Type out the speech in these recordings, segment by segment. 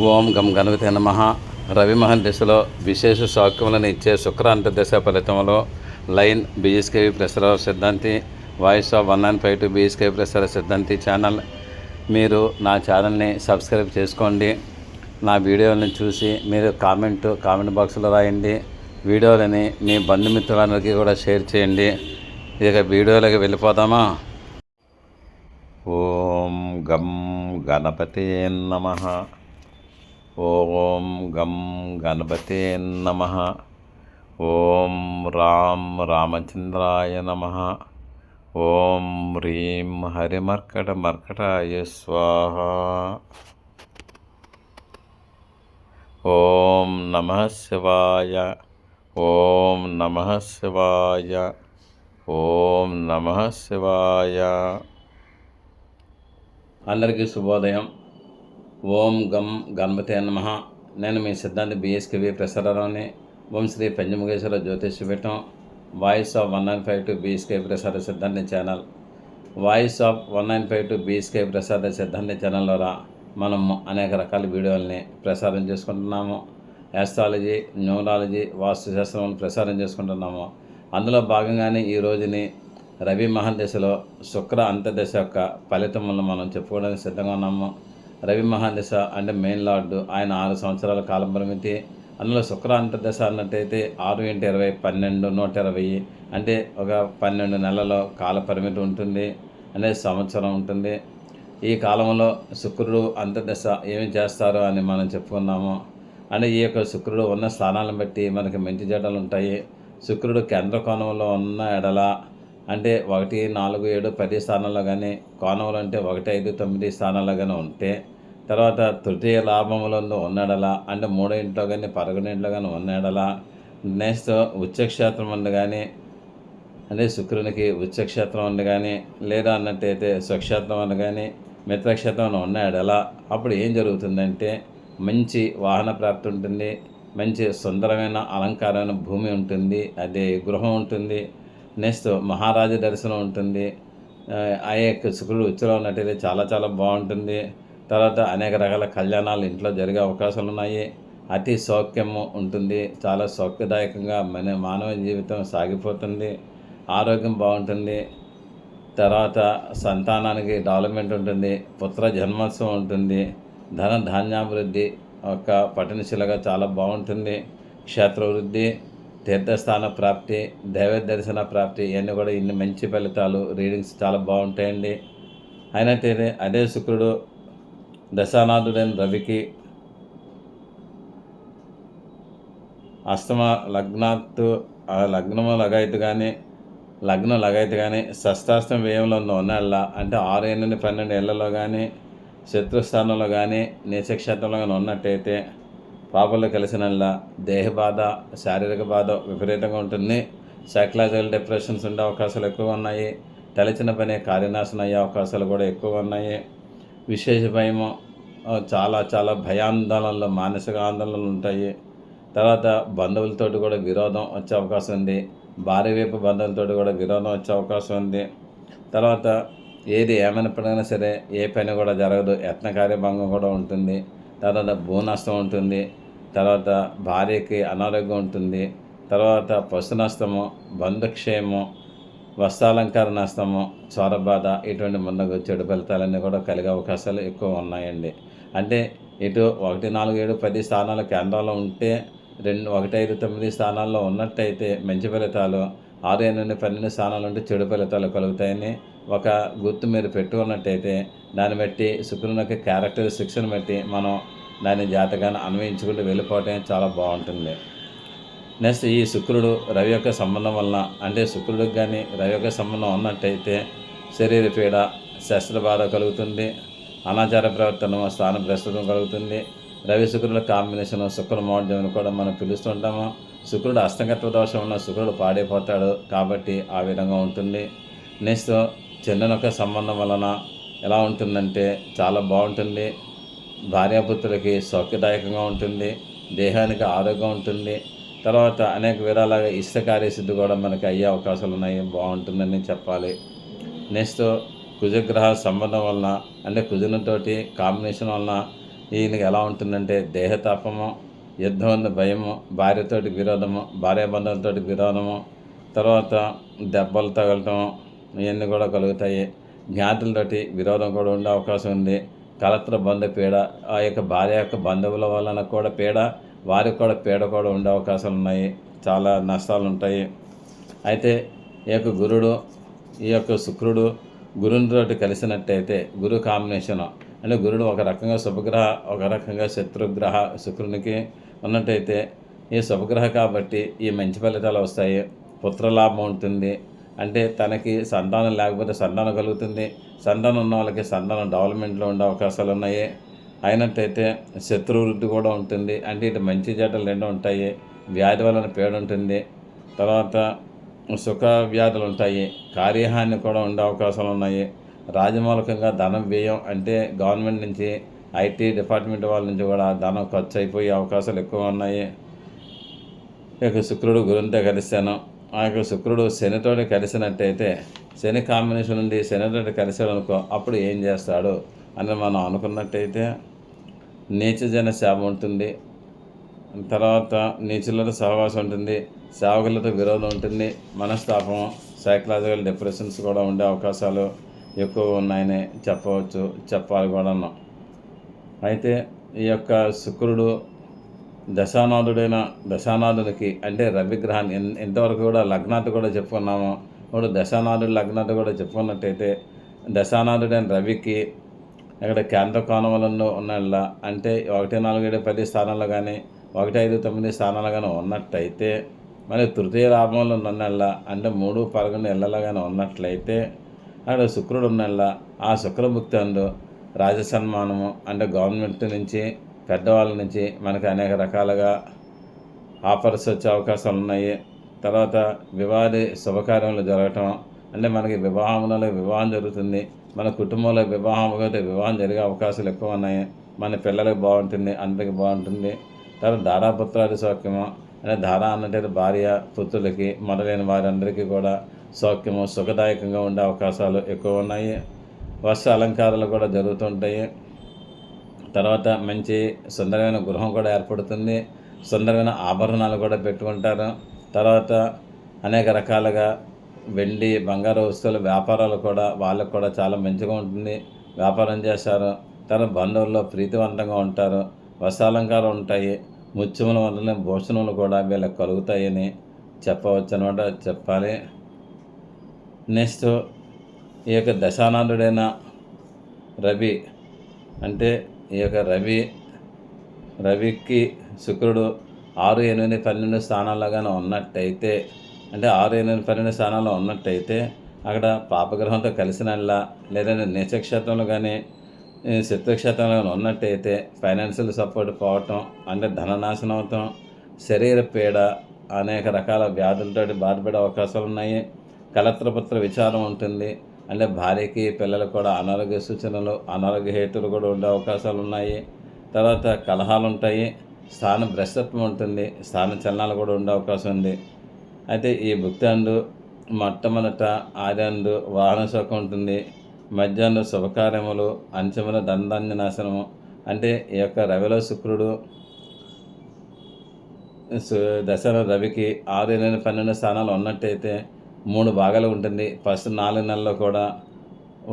ఓం గం గణపతి నమ. రవిమహన్ దిశలో విశేష సౌక్యములను ఇచ్చే శుక్రాంత దశ ఫలితంలో line BSKV Prasara Siddhanti voice of one nine five two BSKV Prasara Siddhanti channel. మీరు నా ఛానల్ని సబ్స్క్రైబ్ చేసుకోండి. నా వీడియోలను చూసి మీరు కామెంట్ కామెంట్ బాక్స్లో రాయండి. వీడియోలని మీ బంధుమిత్రులందరికీ కూడా షేర్ చేయండి. ఇక వీడియోలోకి వెళ్ళిపోదామా? ఓం గం గణపతి నమ. ఓం గం గణపతే నమ. ఓం రాం రామచంద్రాయ నమ. ఓం హ్రీం హరిమర్కట మర్కటాయ స్వాహ. ఓం నమ శివాయ. ఓం నమ శివాయ. ఓం నమ శివాయ. అందరికీ శుభోదయం. ఓం గం గణపతే నమ. నేను మీ సిద్ధాంతి BSKV ప్రసారాన్ని Om Shri Panchamukheshwara Jyotish Peetham. Voice of one nine five two BSK Prasada Siddhanti channel. Voice of one nine five two BSK Prasada Siddhanti channel ద్వారా మనం అనేక రకాల వీడియోల్ని ప్రసారం చేసుకుంటున్నాము. యాస్ట్రాలజీ న్యూరాలజీ వాస్తుశాస్త్రం ప్రసారం చేసుకుంటున్నాము. అందులో భాగంగానే ఈ రోజుని రవి మహాదశలో శుక్ర అంతర్దశ యొక్క ఫలితములను మనం చెప్పుకోవడానికి సిద్ధంగా ఉన్నాము. రవి మహాదశ అంటే మెయిన్ లార్డు ఆయన ఆరు సంవత్సరాల కాలం పరిమితి. అందులో శుక్రాంతర్దశ అన్నట్టయితే ఆరు ఇంటి ఇరవై పన్నెండు నూట ఇరవై అంటే ఒక పన్నెండు నెలల కాల పరిమితి ఉంటుంది అనే సంవత్సరం ఉంటుంది. ఈ కాలంలో శుక్రుడు అంతర్దశ ఏమి చేస్తారు అని మనం చెప్పుకున్నాము. అంటే ఈ యొక్క శుక్రుడు ఉన్న స్థానాలను బట్టి మనకి మంచి జడలు ఉంటాయి. శుక్రుడు కేంద్ర కోణంలో ఉన్న ఎడల అంటే ఒకటి నాలుగు ఏడు పది స్థానాల్లో కానీ కోణంలో అంటే ఒకటి ఐదు తొమ్మిది స్థానాల్లో కానీ ఉంటే తర్వాత తృతీయ లాభములలో ఉన్నాడలా అంటే మూడో ఇంట్లో కానీ పదకొండు ఇంట్లో కానీ ఉన్నాడలా నెక్స్ట్ ఉచ్చక్షేత్రం ఉంది కానీ అంటే శుక్రునికి ఉచ్చక్షేత్రం ఉంది కానీ లేదా అన్నట్టయితే స్వక్షేత్రం ఉంది కానీ మిత్రక్షేత్రం ఉన్నాడు ఎలా అప్పుడు ఏం జరుగుతుందంటే మంచి వాహన ప్రాప్తి ఉంటుంది మంచి సుందరమైన అలంకారమైన భూమి ఉంటుంది అదే గృహం ఉంటుంది నెక్స్ట్ మహారాజు దర్శనం ఉంటుంది ఆ, ఆ యొక్క శుక్రుడు ఉచ్చులో ఉన్నట్టయితే చాలా చాలా బాగుంటుంది తర్వాత అనేక రకాల కళ్యాణాలు ఇంట్లో జరిగే అవకాశాలు ఉన్నాయి. అతి సౌఖ్యము ఉంటుంది. చాలా సౌఖ్యదాయకంగా మన మానవ జీవితం సాగిపోతుంది. ఆరోగ్యం బాగుంటుంది. తర్వాత సంతానానికి డెవలప్మెంట్ ఉంటుంది. పుత్ర జన్మోత్సవం ఉంటుంది. ధన ధాన్యాభివృద్ధి ఒక పట్టణశిలగా చాలా బాగుంటుంది. క్షేత్రవృద్ధి తీర్థస్థాన ప్రాప్తి దైవ దర్శన ప్రాప్తి ఇవన్నీ కూడా ఇన్ని మంచి ఫలితాలు రీడింగ్స్ చాలా బాగుంటాయండి. అయినట్టయితే అదే శుక్రుడు దశానాథుడైన రవికి అష్టమ లగ్నాత్తు ఆ లగ్నము లగాయితు కానీ లగ్నం లగాయితు కానీ షష్టాష్టం వ్యయంలో ఉన్నళ్ళ అంటే ఆరు ఎనిమిది పన్నెండు ఏళ్ళలో కానీ శత్రుస్థానంలో కానీ నీచక్షేత్రంలో కానీ ఉన్నట్టయితే పాపలు కలిసినల్లా దేహ బాధ శారీరక బాధ విపరీతంగా ఉంటుంది. సైకలాజికల్ డిప్రెషన్స్ ఉండే అవకాశాలు ఎక్కువ ఉన్నాయి. తలచిన పని కార్యనాశనం అయ్యే అవకాశాలు కూడా ఎక్కువ ఉన్నాయి. విశేష భయము చాలా చాలా భయాందోళనలు మానసిక ఆందోళనలు ఉంటాయి. తర్వాత బంధువులతోటి కూడా విరోధం వచ్చే అవకాశం ఉంది. భార్య వైపు బంధువులతోటి కూడా విరోధం వచ్చే అవకాశం ఉంది. తర్వాత ఏది ఏమైనప్పటికైనా సరే ఏ పని కూడా జరగదు. యత్న కార్యభంగం కూడా ఉంటుంది. తర్వాత భూ నష్టం ఉంటుంది. తర్వాత భార్యకి అనారోగ్యం ఉంటుంది. తర్వాత పశు నష్టము బంధుక్షేమం వస్త్రాలంకరణ నష్టము చోరబాధ ఇటువంటి ముందుకు చెడు ఫలితాలన్నీ కూడా కలిగే అవకాశాలు ఎక్కువ ఉన్నాయండి. అంటే ఇటు ఒకటి నాలుగు ఏడు పది స్థానాలు కేంద్రంలో ఉంటే రెండు ఒకటి ఐదు తొమ్మిది స్థానాల్లో ఉన్నట్టయితే మంచి ఫలితాలు ఆరు ఎనిమిది పన్నెండు స్థానాలు ఉంటే చెడు ఫలితాలు కలుగుతాయని ఒక గుర్తు మీరు పెట్టుకున్నట్టయితే దాన్ని బట్టి శుక్రుని యొక్క క్యారెక్టర్ శిక్షణ బట్టి మనం దాని జాతకాన్ని అన్వయించుకుంటూ వెళ్ళిపోవటం చాలా బాగుంటుంది. నెక్స్ట్ ఈ శుక్రుడు రవి యొక్క సంబంధం వలన అంటే శుక్రుడికి కానీ రవి యొక్క సంబంధం ఉన్నట్టయితే శరీర పీడ శస్త్ర బాధ కలుగుతుంది అనాచార ప్రవర్తన స్థాన ప్రస్తుతం కలుగుతుంది. రవి శుక్రుల కాంబినేషన్ శుక్ర అని కూడా మనం పిలుస్తుంటాము శుక్రుడు అస్తగత్వ దోషం ఉన్న శుక్రుడు పాడైపోతాడు కాబట్టి ఆ విధంగా ఉంటుంది. నెక్స్ట్ చంద్రుని యొక్క సంబంధం వలన ఎలా ఉంటుందంటే చాలా బాగుంటుంది. భార్యాపుత్రులకి సౌఖ్యదాయకంగా ఉంటుంది దేహానికి ఆరోగ్యం ఉంటుంది. తర్వాత అనేక విధాలుగా ఇష్టకార్యసిద్ధి కూడా మనకి అయ్యే అవకాశాలు ఉన్నాయి బాగుంటుందని చెప్పాలి. నెక్స్ట్ కుజగ్రహ సంబంధం వలన అంటే కుజునితోటి కాంబినేషన్ వలన ఈయనకి ఎలా ఉంటుందంటే దేహతాపము యుద్ధం భయము భార్యతోటి విరోధము భార్యాబంధాలతోటి విరోధము తర్వాత దెబ్బలు తగలటం ఇవన్నీ కూడా కలుగుతాయి. జ్ఞాతులతోటి విరోధం కూడా ఉండే అవకాశం ఉంది. కలత్ర బంధ పీడ ఆ యొక్క భార్య యొక్క బంధువుల వలన కూడా పీడ వారికి కూడా పీడ కూడా ఉండే అవకాశాలు ఉన్నాయి. చాలా నష్టాలు ఉంటాయి. అయితే ఈ యొక్క గురుడు ఈ యొక్క శుక్రుడు గురునితోటి కలిసినట్టయితే గురు కాంబినేషన్ అంటే గురుడు ఒక రకంగా శుభగ్రహ ఒక రకంగా శత్రుగ్రహ శుక్రునికి ఉన్నట్టయితే ఈ శుభగ్రహ కాబట్టి ఈ మంచి ఫలితాలు వస్తాయి. పుత్రలాభం ఉంటుంది. అంటే తనకి సంతానం లేకపోతే సంతానం కలుగుతుంది. సంతానం ఉన్న వాళ్ళకి సంతానం డెవలప్మెంట్లో ఉండే అవకాశాలు ఉన్నాయి. అయినట్టయితే శత్రువృద్ధి కూడా ఉంటుంది. అంటే ఇటు మంచి చెడ్డలు రెండు ఉంటాయి. వ్యాధి వలన పేడ ఉంటుంది. తర్వాత సుఖ వ్యాధులు ఉంటాయి. కార్యహాని కూడా ఉండే అవకాశాలు ఉన్నాయి. రాజమూలకంగా ధనం వ్యయం అంటే గవర్నమెంట్ నుంచి ఐటీ డిపార్ట్మెంట్ వాళ్ళ నుంచి కూడా ధనం ఖర్చు అయిపోయే అవకాశాలు ఎక్కువ ఉన్నాయి. ఇక శుక్రుడు గురుంతో కలిశాను. ఆ యొక్క శుక్రుడు శనితోటి కలిసినట్టయితే శని కాంబినేషన్ నుండి శనితోటి కలిసాడు అనుకో అప్పుడు ఏం చేస్తాడు అని మనం అనుకున్నట్టయితే నీచజన సేవ ఉంటుంది. తర్వాత నీచులతో సహవాసం ఉంటుంది. సేవకులతో విరోధం ఉంటుంది. మనస్తాపం సైకలాజికల్ డిప్రెషన్స్ కూడా ఉండే అవకాశాలు ఎక్కువ ఉన్నాయని చెప్పవచ్చు చెప్పాలి కూడా అయితే ఈ యొక్క శుక్రుడు దశానాథుడైన దశానాథునికి అంటే రవిగ్రహాన్ని ఇంతవరకు కూడా లగ్నాథ్ కూడా చెప్పుకున్నాము ఇప్పుడు దశానాథుడు లగ్నాథ్ కూడా చెప్పుకున్నట్టయితే దశానాథుడైన రవికి ఇక్కడ కేంద్ర కోణములలో ఉన్న అంటే ఒకటి నాలుగు ఏడు పది స్థానాలు కానీ ఒకటి ఐదు తొమ్మిది స్థానాలు కానీ ఉన్నట్టయితే మరి తృతీయ లాభంలో ఉన్న అంటే మూడు పదకొండు ఇళ్ళలో కానీ ఉన్నట్లయితే అక్కడ శుక్రుడు ఉన్న ఆ శుక్రభుక్తి అందు రాజసన్మానము అంటే గవర్నమెంట్ నుంచి పెద్దవాళ్ళ నుంచి మనకి అనేక రకాలుగా ఆఫర్స్ వచ్చే అవకాశాలు ఉన్నాయి. తర్వాత వివాది శుభకార్యములు జరగటం అంటే మనకి వివాహంలో వివాహం జరుగుతుంది. మన కుటుంబంలో వివాహం అయితే వివాహం జరిగే అవకాశాలు ఎక్కువ ఉన్నాయి. మన పిల్లలకు బాగుంటుంది అందరికి బాగుంటుంది. తర్వాత ధారాపుత్రాది సౌఖ్యము అంటే ధార అన్నట్టు భార్య పుత్రులకి మొదలైన వారందరికీ కూడా సౌఖ్యము సుఖదాయకంగా ఉండే అవకాశాలు ఎక్కువ ఉన్నాయి. వర్ష అలంకారాలు కూడా జరుగుతుంటాయి తర్వాత మంచి సుందరమైన గృహం కూడా ఏర్పడుతుంది. సుందరమైన ఆభరణాలు కూడా పెట్టుకుంటారు. తర్వాత అనేక రకాలుగా వెండి బంగారు వస్తువుల వ్యాపారాలు కూడా వాళ్ళకు కూడా చాలా మంచిగా ఉంటుంది. వ్యాపారం చేస్తారు తన బంధువుల్లో ప్రీతివంతంగా ఉంటారు. వసాలంకారం ఉంటాయి. ముత్యముల వలన భూషణములు కూడా వీళ్ళకి కలుగుతాయని చెప్పవచ్చు అనమాట చెప్పాలి. నెక్స్ట్ ఈ యొక్క దశానాథుడైన రవి అంటే ఈ యొక్క రవి రవికి శుక్రుడు ఆరు ఎనిమిది పన్నెండు స్థానాల్లో కానీ ఉన్నట్టయితే అంటే ఆరు ఎనిమిది పన్నెండు స్థానాల్లో ఉన్నట్టయితే అక్కడ పాపగ్రహంతో కలిసినల్లా లేదంటే నీచక్షేత్రంలో కానీ శత్రుక్షేత్రంలో కానీ ఉన్నట్టయితే ఫైనాన్షియల్ సపోర్ట్ పోవటం అంటే ధననాశనం అవటం శరీర పీడ అనేక రకాల వ్యాధులతో బాధపడే అవకాశాలు ఉన్నాయి. కలత్రపత్ర విచారం ఉంటుంది. అంటే భార్యకి పిల్లలకు కూడా అనారోగ్య సూచనలు అనారోగ్య హేతులు కూడా ఉండే అవకాశాలు ఉన్నాయి. తర్వాత కలహాలు ఉంటాయి. స్థాన భ్రష్టత్వం ఉంటుంది. స్థాన చలనాలు కూడా ఉండే అవకాశం ఉంది. అయితే ఈ భుక్తాండు మొట్టమొదట ఆర్యాండు వాహన శోకం ఉంటుంది. మధ్యాహ్నం శుభకార్యములు అంచముల దండాంజ నాశనము. అంటే ఈ యొక్క రవిలో శుక్రుడు దశల రవికి ఆరు ఎనిమిది పన్నెండు స్థానాలు ఉన్నట్టయితే మూడు భాగాలు ఉంటుంది. ఫస్ట్ నాలుగు నెలల్లో కూడా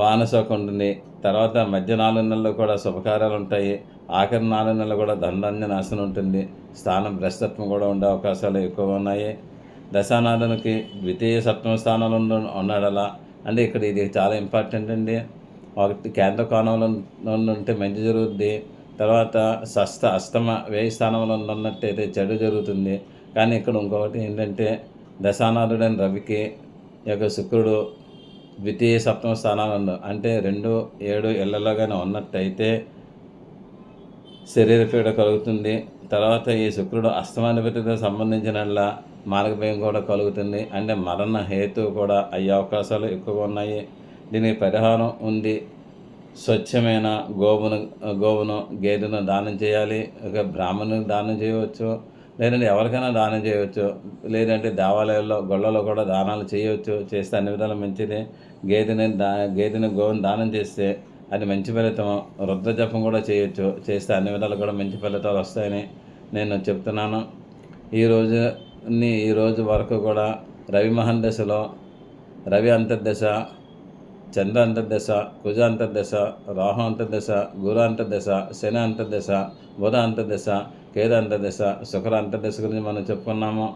వాహన శోకం ఉంటుంది. తర్వాత మధ్య నాలుగు నెలల్లో కూడా శుభకార్యాలు ఉంటాయి. ఆఖరి నాలుగు నెలలు కూడా దండాన్య నాశనం ఉంటుంది. స్థానం భ్రష్టత్వం కూడా ఉండే అవకాశాలు ఎక్కువ ఉన్నాయి. దశానాథునికి ద్వితీయ సప్తమ స్థానంలో ఉన్నాడలా. అంటే ఇక్కడ ఇది చాలా ఇంపార్టెంట్ అండి. ఒకటి కేంద్ర కోణంలో ఉంటే మంచి జరుగుద్ది. తర్వాత షష్ట అష్టమ వేయి స్థానంలో ఉన్నట్టయితే చెడు జరుగుతుంది. కానీ ఇక్కడ ఇంకొకటి ఏంటంటే దశానాథుడైన రవికి యొక్క శుక్రుడు ద్వితీయ సప్తమ స్థానాలలో అంటే రెండు ఏడు ఇళ్ళలో కానీ ఉన్నట్టయితే శరీర పీడ కలుగుతుంది. తర్వాత ఈ శుక్రుడు అస్తమాధిపతితో సంబంధించిన మార్గభయం కూడా కలుగుతుంది. అంటే మరణ హేతు కూడా అయ్యే అవకాశాలు ఎక్కువగా ఉన్నాయి. దీనికి పరిహారం ఉంది స్వచ్ఛమైన గోవును గోవును గేదెను దానం చేయాలి. ఒక బ్రాహ్మణుని దానం చేయవచ్చు. లేదంటే ఎవరికైనా దానం చేయవచ్చు. లేదంటే దేవాలయాల్లో గొళ్ళలో కూడా దానాలు చేయవచ్చు. చేస్తే అన్ని విధాలు మంచిది. గేదెని దా గేదెని గోవును దానం చేస్తే అది మంచి ఫలితం రుద్ర జపం కూడా చేయొచ్చు. చేస్తే అన్ని విధాలు కూడా మంచి ఫలితాలు వస్తాయని నేను చెప్తున్నాను. ఈరోజు ని ఈరోజు వరకు కూడా రవి మహన్ దశలో రవి అంతర్దశ చంద్ర అంతర్దశ కుజ అంతర్దశ రాహు అంతర్దశ గురు అంతర్దశ శని అంతర్దశ బుధ అంతర్దశ కేద అంతర్దశ శుక్ర అంతర్దశ గురించి మనం చెప్పుకున్నాము.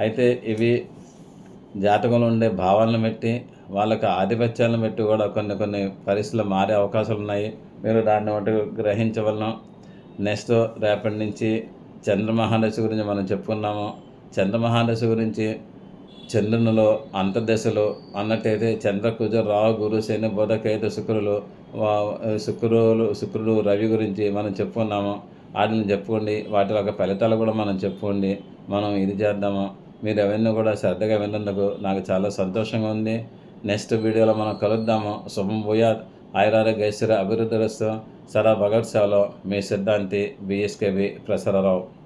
అయితే ఇవి జాతకంలో ఉండే భావాలను బట్టి వాళ్ళకి ఆధిపత్యాలను బట్టి కూడా కొన్ని కొన్ని పరిస్థితులు మారే అవకాశాలు ఉన్నాయి. మీరు దాన్ని ఒకటి గ్రహించవలను. నెక్స్ట్ రేపటి నుంచి చంద్రమహాదశ గురించి మనం చెప్పుకున్నాము. చంద్రమహాదశ గురించి చంద్రునిలో అంతర్దశలో అన్నట్టయితే చంద్ర కుజ రాహు గురు శని బుధ కేతు శుక్రులు వా- శుక్రులు శుక్రుడు రవి గురించి మనం చెప్పుకున్నాము. వాటిని చెప్పుకోండి. వాటి యొక్క ఫలితాలు కూడా మనం చెప్పుకోండి. మనం ఇది చేద్దాము. మీరు అవన్నీ కూడా శ్రద్ధగా విన్నందుకు నాకు చాలా సంతోషంగా ఉంది. నెక్స్ట్ వీడియోలో మనం కలుద్దాము. శుభం భూయాత్. ఆయురారోగ్య ఐశ్వర్య అభివృద్ధి రస్తు. సదా భగత్ సేవలో మీ సిద్ధాంతి బిఎస్కేవి ప్రసరరావు.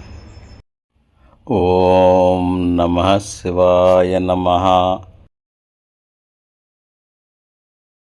ఓం నమ శివాయ నమ